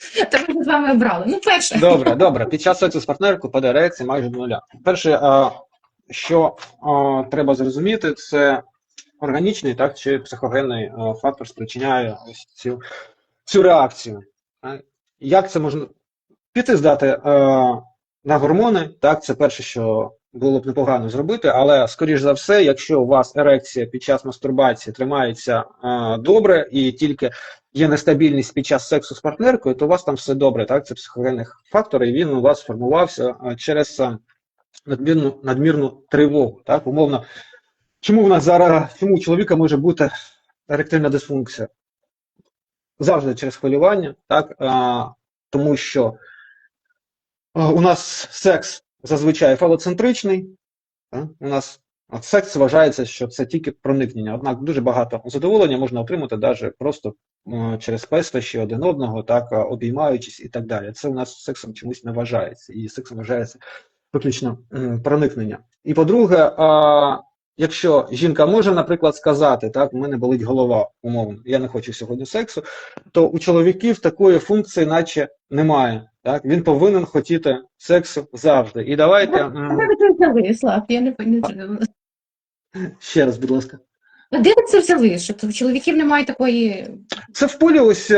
Тому ми з вами обрали. Ну, перше. Добре, добре. Під час сексу з партнеркою паде ерекція майже до нуля. Перше, що треба зрозуміти, це органічний так, чи психогенний фактор спричиняє ось цю, цю реакцію. Як це можна піти здати на гормони? Так, це перше, що було б непогано зробити, але скоріш за все, якщо у вас ерекція під час мастурбації тримається а, добре і тільки є нестабільність під час сексу з партнеркою, то у вас там все добре, так? Це психогенний фактор, і він у вас формувався через надмірну, надмірну тривогу. Так? Умовно, чому в нас зараз, чому у чоловіка може бути еректильна дисфункція? Завжди через хвилювання, так? А, тому що у нас секс зазвичай фалоцентричний, у нас От секс вважається, що це тільки проникнення. Однак дуже багато задоволення можна отримати навіть просто е, через пестощі один одного, так обіймаючись і так далі. Це у нас сексом чомусь не вважається, і сексом вважається виключно проникнення. І по-друге, а, якщо жінка може, наприклад, сказати, так, у мене болить голова, умовно, я не хочу сьогодні сексу, то у чоловіків такої функції, наче немає. Так, він повинен хотіти сексу завжди. І давайте? Я не. Ще раз, будь ласка. Де ви це взяли? Що у чоловіків немає такої. Це в полі ось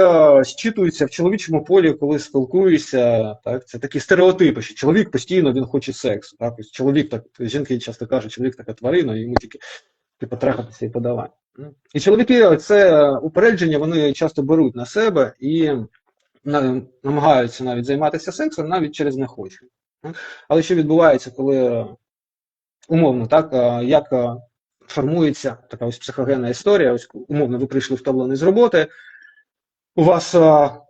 зчитується в чоловічому полі, коли спілкуюся. Так, це такі стереотипи, що чоловік постійно він хоче сексу. Так, ось чоловік так, жінки часто кажуть, чоловік така тварина, йому тільки типу, трахатися і подавати. Ну, І чоловіки це упередження вони часто беруть на себе і намагаються навіть займатися сексом, навіть через не хочу. Але що відбувається, коли умовно, так, е, як е, формується така ось психогенна історія, ось умовно, ви прийшли втомлений з роботи, у вас а,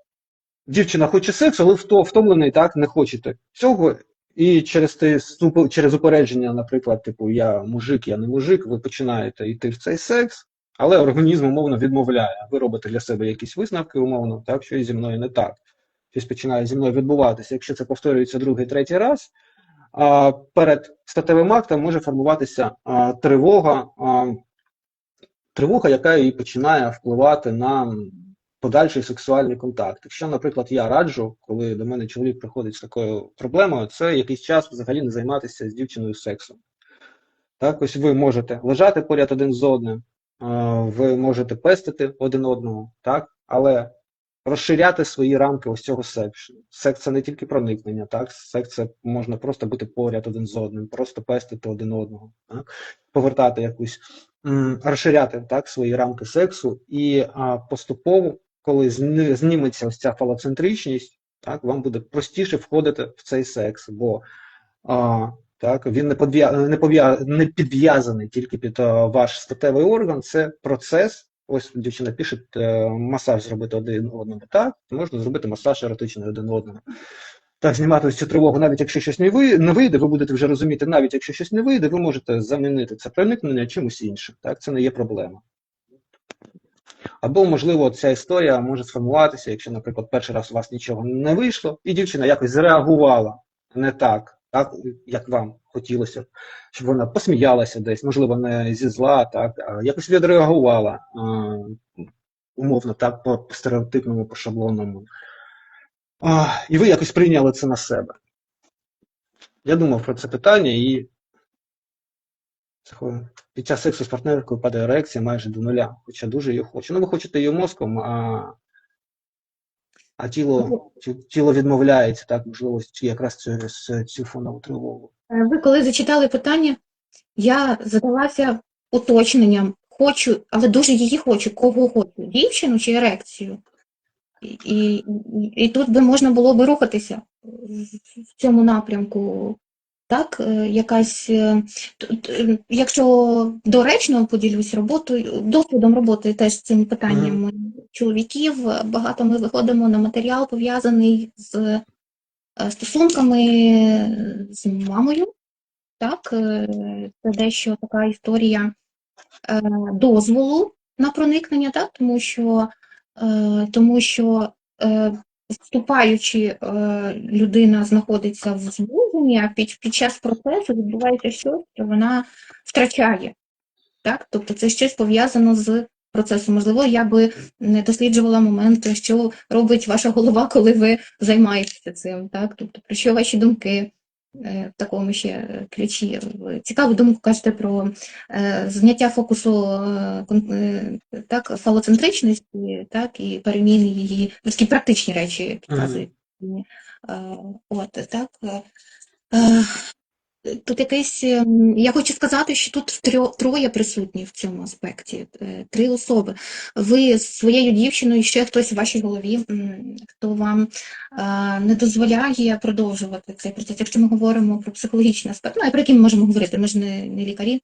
дівчина хоче сексу, але втомлений так не хочете цього. І через те, через упередження, наприклад, типу я мужик, я не мужик, ви починаєте йти в цей секс, але організм умовно відмовляє. Ви робите для себе якісь висновки, умовно, так, що зі мною не так. Щось починає зі мною відбуватися. Якщо це повторюється другий, третій раз, перед статевим актом може формуватися тривога, тривога, яка і починає впливати на подальший сексуальний контакт. Якщо, наприклад, я раджу, коли до мене чоловік приходить з такою проблемою, це якийсь час взагалі не займатися з дівчиною сексом. Так, ось ви можете лежати поряд один з одним, ви можете пестити один одного, так, але розширяти свої рамки ось цього сексу. Секс це не тільки проникнення, так? Секс це можна просто бути поряд один з одним, просто пестити один одного, так? повертати якусь, розширяти так, свої рамки сексу, і а, поступово, коли зніметься ось ця фалоцентричність, так, вам буде простіше входити в цей секс, бо а, так, він не, подв'я... не, пов'я... не підв'язаний тільки під а, ваш статевий орган, це процес. Ось дівчина пише, е, масаж зробити один одному. Так, можна зробити масаж еротичний один одному. Так, знімати ось цю тривогу, навіть якщо щось не, ви... не вийде, ви будете вже розуміти, навіть якщо щось не вийде, ви можете замінити це проникнення чимось іншим. Так, це не є проблема. Або, можливо, ця історія може сформуватися, якщо, наприклад, перший раз у вас нічого не вийшло, і дівчина якось зреагувала не так, так як вам хотілося, щоб вона посміялася десь, можливо, не зі зла, так, а якось відреагувала а, умовно, так, по стереотипному, по шаблонному. А, і ви якось прийняли це на себе. Я думав про це питання і під час сексу з партнеркою падає ерекція майже до нуля, хоча дуже її хочу. Ну, ви хочете її мозком, а, а тіло, тіло відмовляється, так, можливо, якраз через цю фонову тривогу. Е, Ви коли зачитали питання, я задалася уточненням. Хочу, але дуже її хочу. Кого хочу? Дівчину чи ерекцію? І, і, тут би можна було би рухатися в- цьому напрямку. Так, е, якась, е, якщо доречно поділюсь роботою, досвідом роботи теж з цим питанням чоловіків, багато ми виходимо на матеріал пов'язаний з е, стосунками з мамою. Так, е, це дещо така історія е, дозволу на проникнення, так, тому що, тому що вступаючи, людина знаходиться в звуженні, а під, під час процесу відбувається щось, що вона втрачає. Так? Тобто це щось пов'язано з процесу. Можливо, я би не досліджувала момент, що робить ваша голова, коли ви займаєтеся цим. Так? Тобто, про що ваші думки е, в такому ще ключі? Цікаву думку кажете про е, зняття фокусу е, так, фалоцентричності, так, і переміни її, ну, такі практичні речі підказують. Е, От, так. Тут якийсь, ем, я хочу сказати, що тут троє присутні в цьому аспекті, е, три особи. Ви з своєю дівчиною, ще хтось в вашій голові, хто вам е, не дозволяє продовжувати цей процес. Якщо ми говоримо про психологічний аспект, ну, про який ми можемо говорити, ми ж не, не лікарі.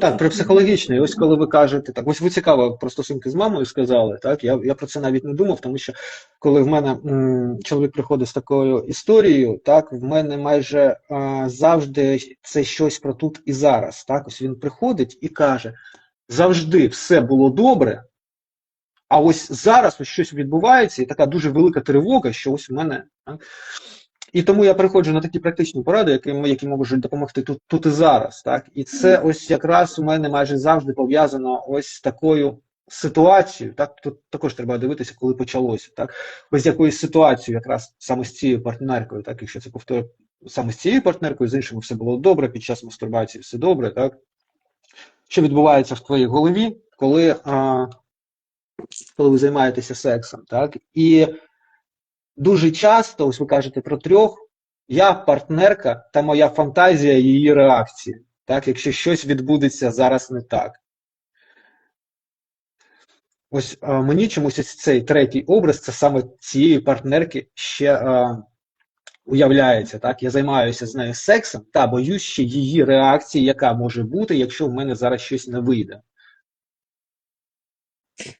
Так, про психологічний. Ось коли ви кажете, так, ось ви цікаво про стосунки з мамою сказали, так, я, я про це навіть не думав, тому що коли в мене м, чоловік приходить з такою історією, так, в мене майже а, завжди це щось про тут і зараз. Так, ось він приходить і каже, завжди все було добре, а ось зараз ось щось відбувається, і така дуже велика тривога, що ось в мене. Так, і тому я приходжу на такі практичні поради, які, які можуть допомогти тут, тут і зараз. Так? І це ось якраз у мене майже завжди пов'язано ось з такою ситуацією. Так? Тут також треба дивитися, коли почалося. Так? Ось якоюсь ситуацією, якраз саме з цією партнеркою, так? якщо це повторює саме з цією партнеркою, з іншими все було добре, під час мастурбації все добре. Так? Що відбувається в твоїй голові, коли, а, коли ви займаєтеся сексом? Так? І дуже часто, ось ви кажете про трьох, я партнерка та моя фантазія її реакції. Так, якщо щось відбудеться зараз не так. Ось а, мені чомусь ось цей третій образ, це саме цієї партнерки ще а, уявляється. Так? Я займаюся з нею сексом та боюсь ще її реакції, яка може бути, якщо в мене зараз щось не вийде.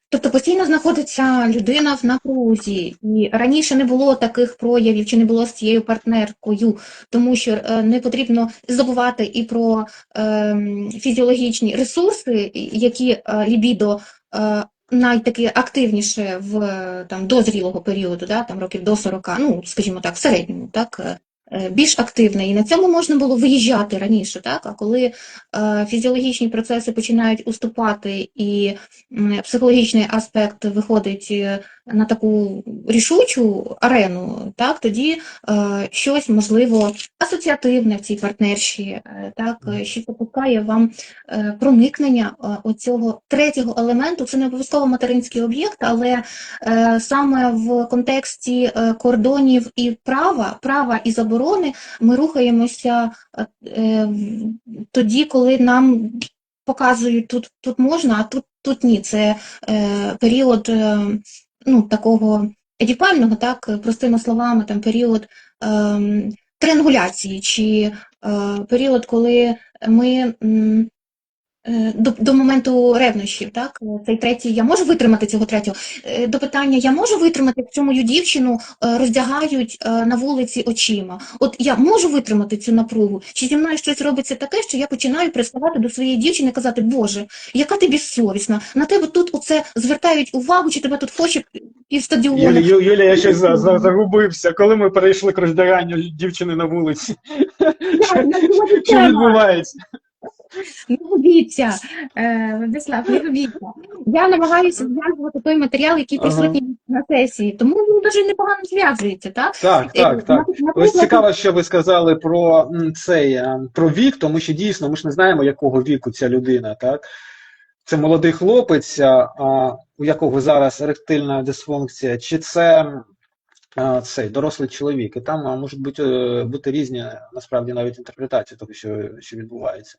Тобто постійно знаходиться людина в напрузі, і раніше не було таких проявів, чи не було з цією партнеркою, тому що е, не потрібно забувати і про ем, фізіологічні ресурси, які е, лібідо е, найтаки активніше в там дозрілого періоду, да, там років до 40, ну скажімо так, в середньому, так. Е, Більш активне, і на цьому можна було виїжджати раніше, так? А коли е, фізіологічні процеси починають уступати і психологічний аспект виходить е, на таку рішучу арену, так, тоді е, щось, можливо, асоціативне в цій партнерші, е, так, е, що запускає вам е, проникнення е, оцього третього елементу. Це не обов'язково материнський об'єкт, але е, саме в контексті е, кордонів і права, права і заборони ми рухаємося е, е, тоді, коли нам показують тут, тут можна, а тут, тут ні. Це е, період е, ну, такого едіпального, так, простими словами, там період е, триангуляції, чи е, період, коли ми м, до, до моменту ревнощів, так, цей третій, я можу витримати цього третього. Е, До питання, я можу витримати, якщо мою дівчину е, роздягають е, на вулиці очима. От я можу витримати цю напругу, чи зі мною щось робиться таке, що я починаю приставати до своєї дівчини і казати, Боже, яка ти безсовісна, на тебе тут оце звертають увагу, чи тебе тут хоче півстадіону. Юлі, Ю- Юлія, я щось за- за- загубився. Коли ми перейшли к роздяганню дівчини на вулиці, що відбувається? Не губіться, е, Владислав, не губіться. Я намагаюся зв'язувати той матеріал, який Ага. присутній на сесії, тому він дуже непогано зв'язується, так? Так, так, Е, так. на- Ось цікаво, що ви сказали про цей е, про вік, тому що дійсно ми ж не знаємо, якого віку ця людина, так? Це молодий хлопець, а, у якого зараз еректильна дисфункція, чи це а, цей дорослий чоловік. І там можуть бути, бути різні насправді навіть інтерпретації того, що, що відбувається.